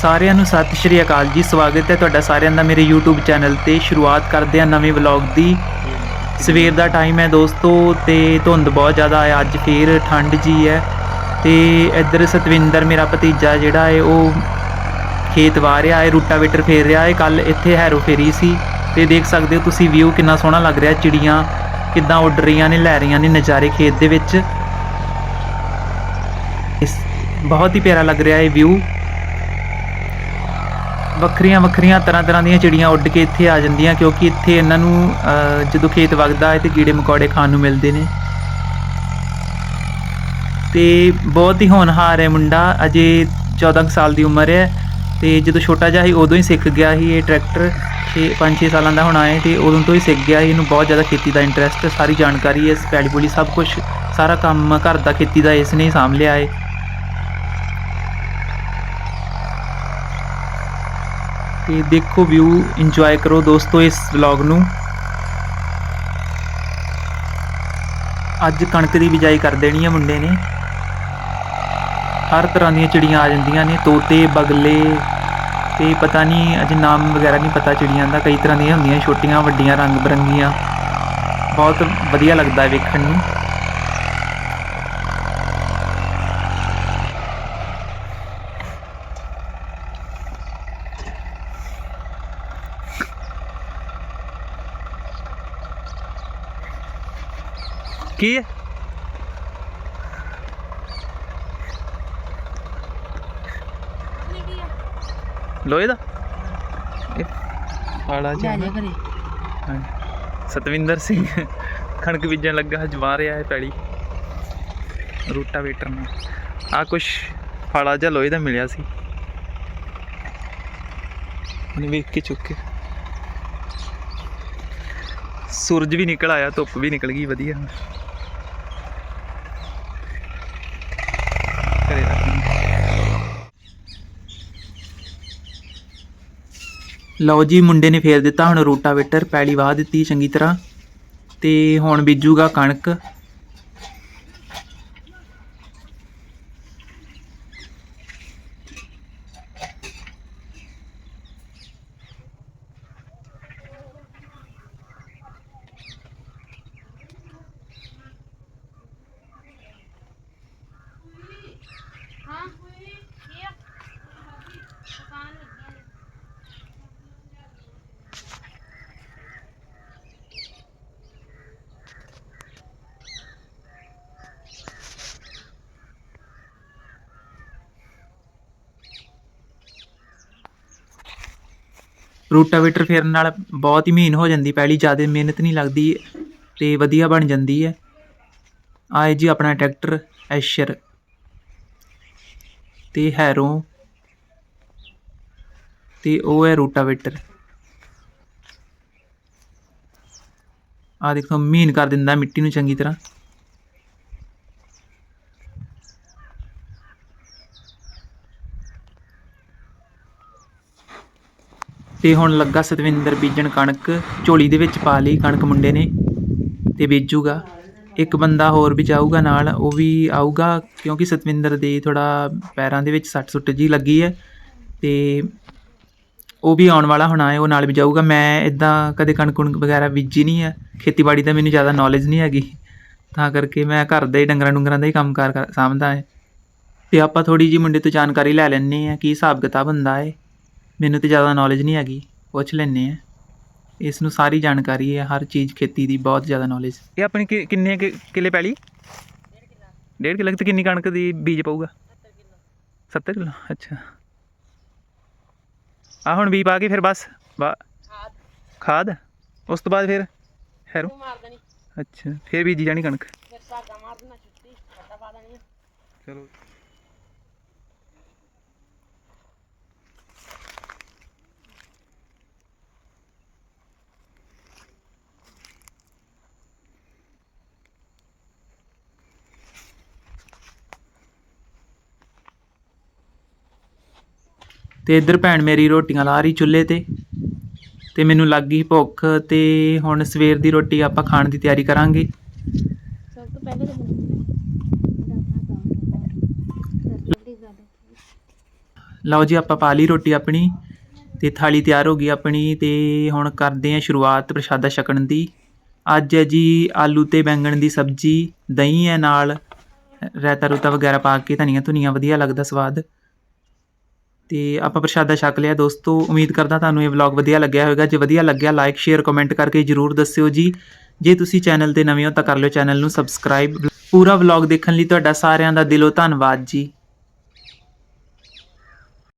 ਸਾਰਿਆਂ ਨੂੰ ਸਤਿ ਸ਼੍ਰੀ ਅਕਾਲ ਜੀ, ਸਵਾਗਤ ਹੈ ਤੁਹਾਡਾ ਸਾਰਿਆਂ ਦਾ ਮੇਰੇ YouTube ਚੈਨਲ ਤੇ। ਸ਼ੁਰੂਆਤ ਕਰਦੇ ਹਾਂ ਨਵੇਂ ਵਲੌਗ ਦੀ। ਸਵੇਰ ਦਾ ਟਾਈਮ ਹੈ ਦੋਸਤੋ ਤੇ ਧੁੰਦ ਬਹੁਤ ਜ਼ਿਆਦਾ ਹੈ, ਅੱਜ ਫੇਰ ਠੰਡ ਜੀ ਹੈ। ਤੇ ਇੱਧਰ ਸਤਵਿੰਦਰ ਮੇਰਾ ਭਤੀਜਾ ਜਿਹੜਾ ਹੈ, ਉਹ ਖੇਤ ਵਾਹ ਰਿਹਾ ਹੈ, ਰੂਟਾਵੇਟਰ ਫੇਰ ਰਿਹਾ ਹੈ। ਕੱਲ ਇੱਥੇ ਹੈਰੋ ਫੇਰੀ ਸੀ ਤੇ ਦੇਖ ਸਕਦੇ ਹੋ ਤੁਸੀਂ ਵਿਊ ਕਿੰਨਾ ਸੋਹਣਾ ਲੱਗ ਰਿਹਾ, ਚਿੜੀਆਂ ਕਿੱਦਾਂ ਉੱਡ ਰਹੀਆਂ ਨੇ, ਲੈ ਰਹੀਆਂ ਨੇ ਨਜ਼ਾਰੇ ਖੇਤ ਦੇ ਵਿੱਚ। ਇਸ ਬਹੁਤ ਹੀ ਪਿਆਰਾ ਲੱਗ ਰਿਹਾ ਹੈ ਵਿਊ ਵੱਖਰੀਆਂ ਵੱਖਰੀਆਂ ਤਰ੍ਹਾਂ ਤਰ੍ਹਾਂ ਦੀਆਂ ਚਿੜੀਆਂ ਉੱਡ ਕੇ ਇੱਥੇ ਆ ਜਾਂਦੀਆਂ ਕਿਉਂਕਿ ਇੱਥੇ ਇਹਨਾਂ ਨੂੰ ਜਦੋਂ ਖੇਤ ਵਗਦਾ ਹੈ ਤੇ ਕੀੜੇ ਮਕੌੜੇ ਖਾਣ ਨੂੰ ਮਿਲਦੇ ਨੇ। ਤੇ ਬਹੁਤ ਹੀ ਹੋਣਹਾਰ ਹੈ ਮੁੰਡਾ, ਅਜੇ 14 ਕੁ ਸਾਲ ਦੀ ਉਮਰ ਹੈ ਤੇ ਜਦੋਂ ਛੋਟਾ ਜਿਹਾ ਸੀ ਉਦੋਂ ਹੀ ਸਿੱਖ ਗਿਆ ਸੀ ਇਹ ਟਰੈਕਟਰ 6 5-6 ਸਾਲਾਂ ਦਾ ਹੋਣਾ ਹੈ ਤੇ ਉਦੋਂ ਤੋਂ ਹੀ ਸਿੱਖ ਗਿਆ ਸੀ। ਇਹਨੂੰ ਬਹੁਤ ਜ਼ਿਆਦਾ ਖੇਤੀ ਦਾ ਇੰਟਰਸਟ ਸਾਰੀ ਜਾਣਕਾਰੀ ਹੈ ਪੈਲੀ ਪੁਲੀ ਸਭ ਕੁਝ ਸਾਰਾ ਕੰਮ ਘਰ ਦਾ ਖੇਤੀ ਦਾ ਇਸ ਨੇ ਹੀ ਸਾਂਭ ਲਿਆ ਹੈ। ਤੇ ਦੇਖੋ ਵਿਊ ਇੰਜੋਏ ਕਰੋ ਦੋਸਤੋ ਇਸ ਵਲੌਗ ਨੂੰ। ਅੱਜ ਕਣਕ ਦੀ ਬਿਜਾਈ ਕਰ ਦੇਣੀ ਹੈ ਮੁੰਡੇ ਨੇ। ਹਰ ਤਰ੍ਹਾਂ ਦੀਆਂ ਚਿੜੀਆਂ ਆ ਜਾਂਦੀਆਂ ਨੇ, ਤੋਤੇ, ਬਗਲੇ ਤੇ ਪਤਾ ਨਹੀਂ, ਅਜੇ ਨਾਮ ਵਗੈਰਾ ਨਹੀਂ ਪਤਾ ਚਿੜੀਆਂ ਦਾ, ਕਈ ਤਰ੍ਹਾਂ ਦੀਆਂ ਹੁੰਦੀਆਂ, ਛੋਟੀਆਂ, ਵੱਡੀਆਂ ਰੰਗ ਬਰੰਗੀਆਂ ਬਹੁਤ ਵਧੀਆ ਲੱਗਦਾ ਵੇਖਣ ਨੂੰ। ਕੀ ਹੈ? ਲੋਹੇ ਦਾ? ਫਾਲਾ ਜਾ ਜੀ ਜਾ ਕਰੇ। ਸਤਵਿੰਦਰ ਸਿੰਘ ਕਣਕ ਬੀਜਣ ਲੱਗਾ ਜਵਾ ਰਿਹਾ ਹੈ ਪੈਲੀ। ਰੂਟਾਵੇਟਰ ਨਾਲ। ਆ ਕੁਛ ਫਾਲਾ ਜਿਹਾ ਲੋਹੇ ਦਾ ਮਿਲਿਆ ਸੀ। ਉਹਨੇ ਵੇਖ ਕੇ ਚੁੱਕ ਸੂਰਜ ਵੀ ਨਿਕਲ ਆਇਆ ਧੁੱਪ ਵੀ ਨਿਕਲ ਗਈ ਵਧੀਆ ਘਰੇ ਰੱਖ ਲਈ। ਲਓ ਜੀ, ਮੁੰਡੇ ਨੇ ਫੇਰ ਦਿੱਤਾ ਹੁਣ ਰੂਟਾਵੇਟਰ, ਪੈਲੀ ਵਾਹ ਦਿੱਤੀ ਚੰਗੀ ਤਰ੍ਹਾਂ। ਤੇ ਹੁਣ ਬੀਜੂਗਾ ਕਣਕ ਹਾਂ ਕੀ ਆ ਦੁਕਾਨ ਲੱਗੀ ਆ ਰੂਟਾਵੇਟਰ ਫੇਰਨ ਨਾਲ ਬਹੁਤ ਹੀ ਮਹੀਨ ਹੋ ਜਾਂਦੀ ਪੈਲੀ ਜ਼ਿਆਦਾ ਮਿਹਨਤ ਨਹੀਂ ਲੱਗਦੀ ਤੇ ਵਧੀਆ ਬਣ ਜਾਂਦੀ ਹੈ। ਆਏ ਜੀ ਆਪਣਾ ਟਰੈਕਟਰ ਐਸ਼ਰ। ਤੇ ਹੈਰੋ ਤੇ ਉਹ ਹੈ ਰੂਟਾਵੇਟਰ। ਆ ਦੇਖੋ ਮੀਨ ਕਰ ਦਿੰਦਾ ਮਿੱਟੀ ਨੂੰ ਚੰਗੀ ਤਰ੍ਹਾਂ। ਤੇ ਹੁਣ ਲੱਗਾ ਸਤਵਿੰਦਰ ਬੀਜਣ ਕਣਕ, ਝੋਲੀ ਦੇ ਵਿੱਚ ਪਾ ਲਈ ਕਣਕ ਮੁੰਡੇ ਨੇ ਤੇ ਬੀਜੂਗਾ ਇੱਕ ਬੰਦਾ ਹੋਰ ਵੀ ਜਾਊਗਾ ਨਾਲ, ਉਹ ਵੀ ਆਊਗਾ ਕਿਉਂਕਿ ਸਤਵਿੰਦਰ ਦੇ ਥੋੜਾ ਪੈਰਾਂ ਦੇ ਵਿੱਚ ਸੱਟ ਸੁੱਟ ਜੀ ਲੱਗੀ ਹੈ ਤੇ ਉਹ ਵੀ ਆਉਣ ਵਾਲਾ ਹੋਣਾ ਹੈ ਉਹ ਨਾਲ ਵੀ ਜਾਊਗਾ। ਮੈਂ ਇਦਾਂ ਕਦੇ ਕਣਕ ਕੁਣਕ ਵਗੈਰਾ ਬੀਜੀ ਨਹੀਂ ਹੈ, ਖੇਤੀਬਾੜੀ ਦਾ ਮੈਨੂੰ ਜ਼ਿਆਦਾ ਨੌਲੇਜ ਨਹੀਂ ਹੈਗੀ। ਤਾਂ ਕਰਕੇ ਮੈਂ ਘਰ ਦੇ ਡੰਗਰਾਂ ਡੁੰਗਰਾਂ ਦਾ ਹੀ ਕੰਮਕਾਰ ਕਰ ਸਾਂਭਦਾ ਹੈ। ਤੇ ਆਪਾਂ ਥੋੜੀ ਜੀ ਮੁੰਡੇ ਤੋਂ ਜਾਣਕਾਰੀ ਲੈ ਲੈਣੇ ਆ ਕੀ ਹਿਸਾਬ ਕਿਤਾਬ ਹੁੰਦਾ ਹੈ। ਮੈਨੂੰ ਤੇ ਜ਼ਿਆਦਾ ਨੌਲੇਜ ਨਹੀਂ ਹੈਗੀ ਪੁੱਛ ਲੈਣੇ ਆ ਇਸ ਨੂੰ ਸਾਰੀ ਜਾਣਕਾਰੀ ਹੈ ਹਰ ਚੀਜ਼ ਖੇਤੀ ਦੀ ਬਹੁਤ ਜ਼ਿਆਦਾ ਨੌਲੇਜ ਇਹ ਆਪਣੀ ਕਿ- ਕਿੰਨੇ ਕਿ- ਕਿੱਲੇ ਪੈਲੀ? ਡੇਢ ਕਿੱਲੇ। ਤੇ ਕਿੰਨੀ ਕਣਕ ਦੀ ਬੀਜ ਪਊਗਾ? 70 ਕਿਲੋ। ਅੱਛਾ। ਆ ਹੁਣ ਬੀਜ ਪਾ ਕੇ ਫਿਰ ਬਸ ਬਾ ਖਾਦ। ਖਾਦ? ਉਸ ਤੋਂ ਬਾਅਦ ਫਿਰ ਹੈਰੋ? ਨੂੰ ਮਾਰ ਦੇਣੀ। ਅੱਛਾ ਫਿਰ ਬੀਜੀ ਜਾਣੀ ਕਣਕ। ਫਿਰ ਸਾਗਾ ਮਾਰ ਦੇਣਾ ਛੁੱਟੀ ਪੱਤਾ ਪਾ ਦੇਣੀ। ਚਲੋ। ਤੇ ਇੱਧਰ ਭੈਣ ਮੇਰੀ ਰੋਟੀਆਂ ਲਾ ਰਹੀ ਚੁੱਲ੍ਹੇ ਤੇ ਤੇ ਮੈਨੂੰ ਲੱਗ ਗਈ ਭੁੱਖ ਤੇ ਹੁਣ ਸਵੇਰ ਦੀ ਰੋਟੀ ਆਪਾਂ ਖਾਣ ਦੀ ਤਿਆਰੀ ਕਰਾਂਗੇ। ਸਭ ਤੋਂ ਪਹਿਲੇ ਤਾਂ ਮੈਨੂੰ ਲਓ ਜੀ ਆਪਾਂ ਪਾ ਲਈ ਰੋਟੀ ਆਪਣੀ ਤੇ ਥਾਲੀ ਤਿਆਰ ਹੋ ਗਈ ਆਪਣੀ ਤੇ ਹੁਣ ਕਰਦੇ ਹਾਂ ਸ਼ੁਰੂਆਤ ਪ੍ਰਸ਼ਾਦਾ ਛਕਣ ਦੀ। ਅੱਜ ਹੈ ਜੀ ਆਲੂ ਤੇ ਬੈਂਗਣ ਦੀ ਸਬਜ਼ੀ ਦਹੀਂ ਹੈ ਨਾਲ ਰਾਇਤਾ ਰੂਤਾ ਵਗੈਰਾ ਪਾ ਕੇ ਧਨੀਆ ਧੁਨੀਆ ਵਧੀਆ ਲੱਗਦਾ ਸਵਾਦ। ਅਤੇ ਆਪਾਂ ਪ੍ਰਸ਼ਾਦਾ ਛਕ ਲਿਆ। ਦੋਸਤੋ, ਉਮੀਦ ਕਰਦਾ ਤੁਹਾਨੂੰ ਇਹ ਵਲੌਗ ਵਧੀਆ ਲੱਗਿਆ ਹੋਵੇਗਾ। ਜੇ ਵਧੀਆ ਲੱਗਿਆ ਲਾਈਕ ਸ਼ੇਅਰ ਕਮੈਂਟ ਕਰਕੇ ਜਰੂਰ ਦੱਸਿਓ ਜੀ। ਜੇ ਤੁਸੀਂ ਚੈਨਲ ਤੇ ਨਵੇਂ ਹੋ ਤਾਂ ਕਰ ਲਿਓ ਚੈਨਲ ਨੂੰ ਸਬਸਕ੍ਰਾਈਬ ਪੂਰਾ ਵਲੌਗ ਦੇਖਣ ਲਈ ਤੁਹਾਡਾ ਸਾਰਿਆਂ ਦਾ ਦਿਲੋਂ ਧੰਨਵਾਦ ਜੀ।